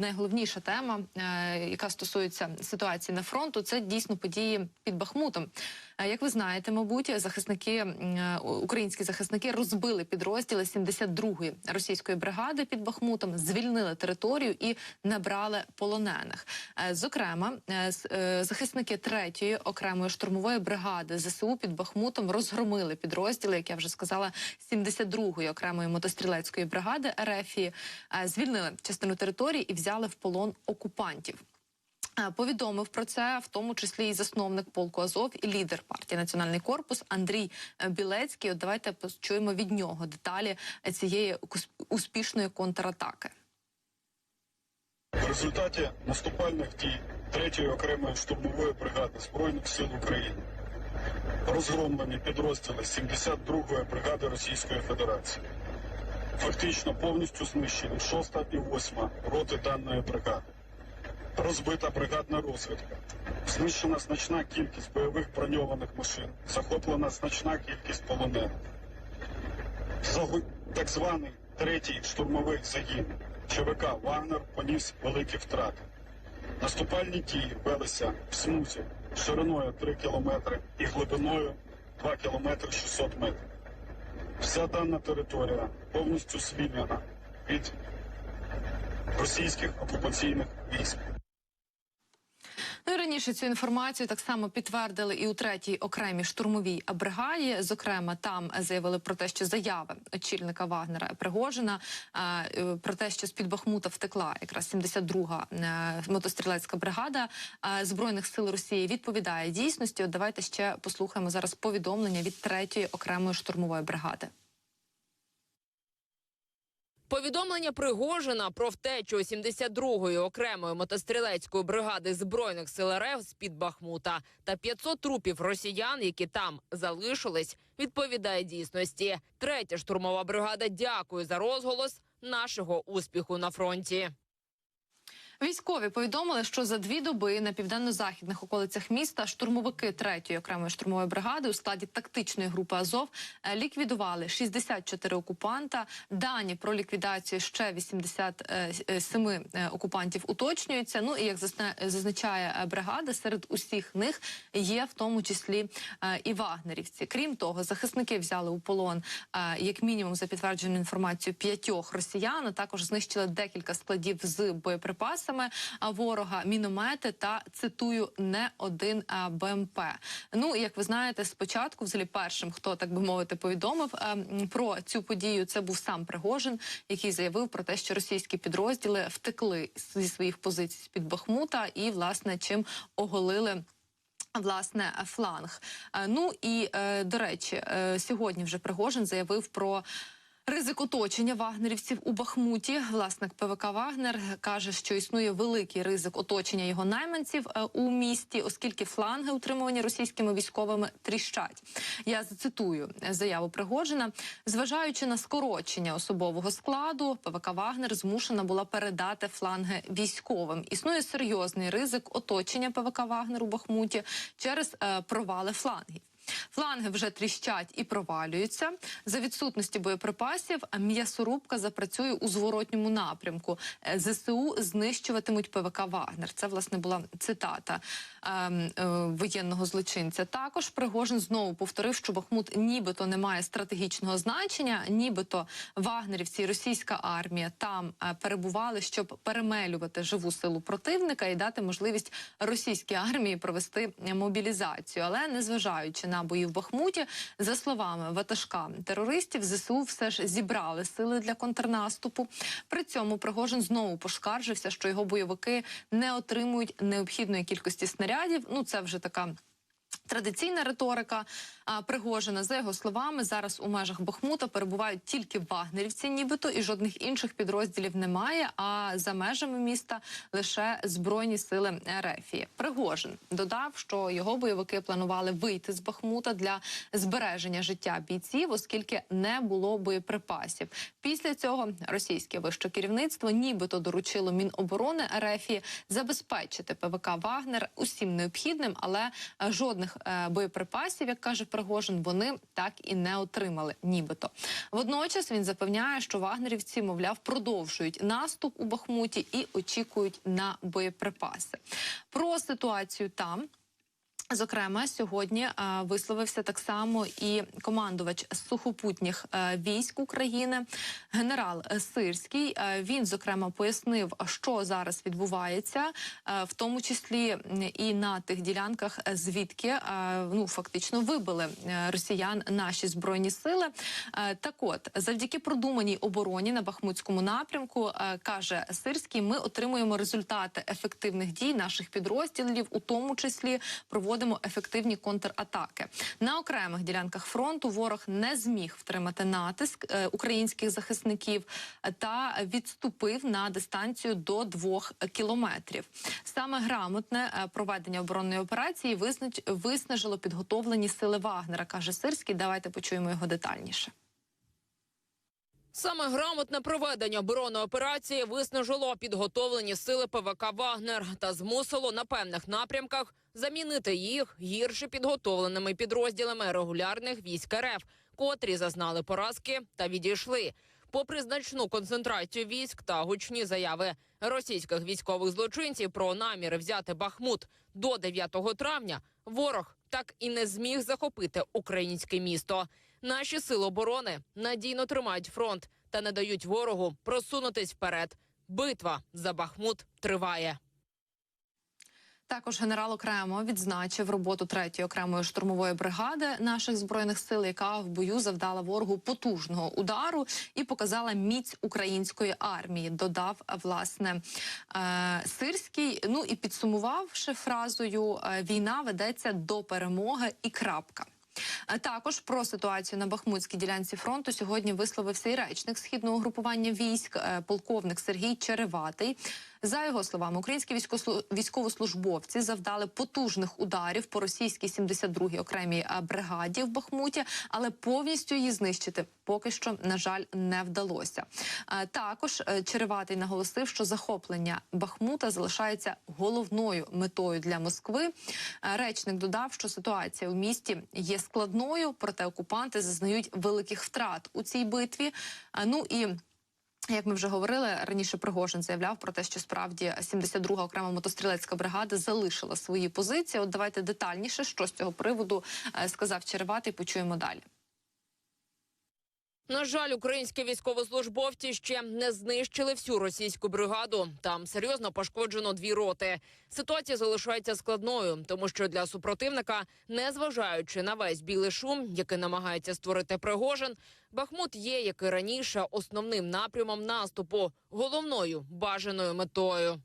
найголовніша тема, е, яка стосується ситуації на фронту, це дійсно події під Бахмутом. Е, Як ви знаєте, мабуть, захисники е, українські захисники розбили підрозділи 72-ї російської бригади під Бахмутом, звільнили територію і набрали полонених. Зокрема, захисники 3-ї окремої штурмової бригади ЗСУ під Бахмутом розгромили підрозділи, як я вже сказала, 72-ї окремої мотострілецької бригади РФ, звільнили частину території і взяли в полон окупантів. Е, Повідомив про це в тому числі і засновник полку Азов і лідер партії Національний корпус Андрій е, Білецький. От давайте почуємо від нього деталі цієї успішної контратаки. В результаті наступальних дій 3-ї окремої штурмової бригади Збройних сил України розгромлені підрозділи 72-ї бригади Російської Федерації. Фактично повністю знищені 6-та і 8-ма роти даної бригади. Розбита бригадна розвідка. Знищена значна кількість бойових броньованих машин. Захоплена значна кількість полонених. Так званий третій штурмовий загін ЧВК Вагнер поніс великі втрати. Наступальні дії велися в смузі шириною 3 кілометри і глибиною 2 кілометри 600 метрів. Вся дана територія повністю звільнена від російських окупаційних військ. Ну і раніше цю інформацію так само підтвердили і у третій окремій штурмовій бригаді. Зокрема, там заявили про те, що заяви очільника Вагнера Пригожина е, про те, що з під Бахмута втекла якраз 72-га е, мотострілецька бригада е, збройних сил Росії відповідає дійсності. От давайте ще послухаємо зараз повідомлення від третьої окремої штурмової бригади. Повідомлення Пригожина про втечу 72-ї окремої мотострілецької бригади збройних сил РФ з під Бахмута та 500 трупів росіян, які там залишились, відповідає дійсності. Третя штурмова бригада дякує за розголос нашого успіху на фронті. Військові повідомили, що за дві доби на південно-західних околицях міста штурмовики 3-ї окремої штурмової бригади у складі тактичної групи Азов е, ліквідували 64 окупанта. Дані про ліквідацію ще 87 е, окупантів уточнюються. Ну і як зазначає е, бригада, серед усіх них є в тому числі е, і вагнерівці. Крім того, захисники взяли у полон е, як мінімум за підтвердженою інформацією п'ятьох росіян. а Також знищили декілька складів з боєприпасами а, ворога, міномети та цитую не один БМП. Ну як ви знаєте, спочатку, взагалі, першим, хто так би мовити, повідомив е, про цю подію, це був сам Пригожин, який заявив про те, що російські підрозділи втекли зі своїх позицій з під Бахмута і власне чим оголили. Власне, фланг. Е, Ну і е, до речі, е, сьогодні вже Пригожин заявив про. Ризик оточення вагнерівців у Бахмуті. Власник ПВК Вагнер каже, що існує великий ризик оточення його найманців е, у місті, оскільки фланги, утримувані російськими військовими, тріщать. Я зацитую заяву Пригожина. Зважаючи на скорочення особового складу, ПВК Вагнер змушена була передати фланги військовим. Існує серйозний ризик оточення ПВК Вагнер у Бахмуті через е, провали флангів. Фланги вже тріщать і провалюються. За відсутності боєприпасів м'ясорубка запрацює у зворотньому напрямку. Е, ЗСУ знищуватимуть ПВК Вагнер. Це власне була цитата ем, е, воєнного злочинця. Також Пригожин знову повторив, що Бахмут нібито не має стратегічного значення, нібито вагнерівці російська армія там е, перебували, щоб перемелювати живу силу противника і дати можливість російській армії провести мобілізацію. Але незважаючи на бої в Бахмуті, за словами ватажка терористів, ЗСУ все ж зібрали сили для контрнаступу. При цьому Пригожин знову поскаржився, що його бойовики не отримують необхідної кількості снарядів. Ну це вже така. Традиційна риторика Пригожина, за його словами, зараз у межах Бахмута перебувають тільки вагнерівці, нібито і жодних інших підрозділів немає. А за межами міста лише збройні сили РФ. Пригожин додав, що його бойовики планували вийти з Бахмута для збереження життя бійців, оскільки не було боєприпасів. Після цього російське вище керівництво нібито доручило Міноборони РФ забезпечити ПВК Вагнер усім необхідним, але жодних е, боєприпасів, як каже Пригожин, вони так і не отримали. Нібито водночас він запевняє, що вагнерівці, мовляв, продовжують наступ у Бахмуті і очікують на боєприпаси. Про ситуацію там. Зокрема, сьогодні е, висловився так само і командувач сухопутніх е, військ України, генерал Сирський. Е, він зокрема пояснив, що зараз відбувається, е, в тому числі і на тих ділянках, звідки е, ну фактично вибили росіян наші збройні сили. Е, Так, от завдяки продуманій обороні на Бахмутському напрямку, е, каже Сирський, ми отримуємо результати ефективних дій наших підрозділів, у тому числі проводимо ефективні контратаки. На окремих ділянках фронту ворог не зміг втримати натиск е, українських захисників та відступив на дистанцію до двох кілометрів. Саме грамотне е, проведення оборонної операції визнач... виснажило підготовлені сили Вагнера, каже Сирський. Давайте почуємо його детальніше. Саме грамотне проведення оборонної операції виснажило підготовлені сили ПВК Вагнер та змусило на певних напрямках замінити їх гірше підготовленими підрозділами регулярних військ РФ, котрі зазнали поразки та відійшли. Попри значну концентрацію військ та гучні заяви російських військових злочинців про наміри взяти Бахмут до 9 травня, ворог так і не зміг захопити українське місто. Наші сили оборони надійно тримають фронт та не дають ворогу просунутись вперед. Битва за Бахмут триває. Також генерал окремо відзначив роботу третьої окремої штурмової бригади наших збройних сил, яка в бою завдала ворогу потужного удару і показала міць української армії. Додав власне е, Сирський. Ну і підсумувавши фразою е, Війна ведеться до перемоги і крапка. Е, Також про ситуацію на Бахмутській ділянці фронту сьогодні висловився і речник східного групування військ, е, полковник Сергій Череватий. За його словами, українські військовослужбовці завдали потужних ударів по російській 72-й окремій е, бригаді в Бахмуті, але повністю її знищити поки що, на жаль, не вдалося. Е, Також е, Череватий наголосив, що захоплення Бахмута залишається головною метою для Москви. Речник додав, що ситуація у місті є складною, проте окупанти зазнають великих втрат у цій битві. Ну і як ми вже говорили, раніше Пригожин заявляв про те, що справді 72-га окрема мотострілецька бригада залишила свої позиції. От давайте детальніше, що з цього приводу е, сказав Череватий, почуємо далі. На жаль, українські військовослужбовці ще не знищили всю російську бригаду. Там серйозно пошкоджено дві роти. Ситуація залишається складною, тому що для супротивника, незважаючи на весь білий шум, який намагається створити Пригожин, Бахмут є, як і раніше, основним напрямом наступу, головною бажаною метою.